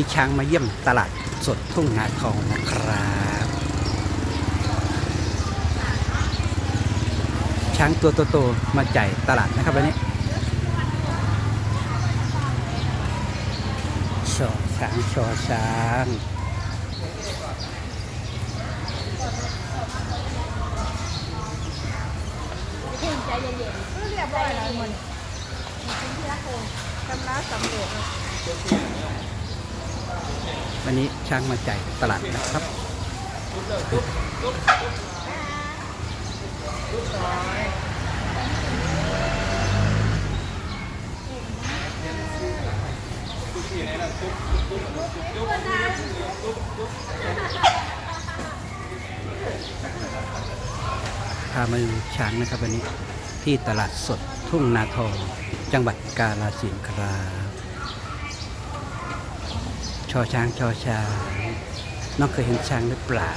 มีช้างมาเยี่ยมตลาดสดทุ่งนาทองนะครับ ช้างตัวโตๆมาจ่ายตลาดนะครับวันนี้ชอช้างชอช้างเพลงใจเย็นๆเรียบร้อยแล้วมันมีชิ้นที่รักโคนชำระสำเร็จ วันนี้ช้างมาจ่ายตลาดนะครับพามาดูช้างนะครับวันนี้ที่ตลาดสดทุ่งนาทองจังหวัดกาฬสินธุ์ครับ อช้างชอช้าง น้องเคยเห็นช้างหรือเปล่า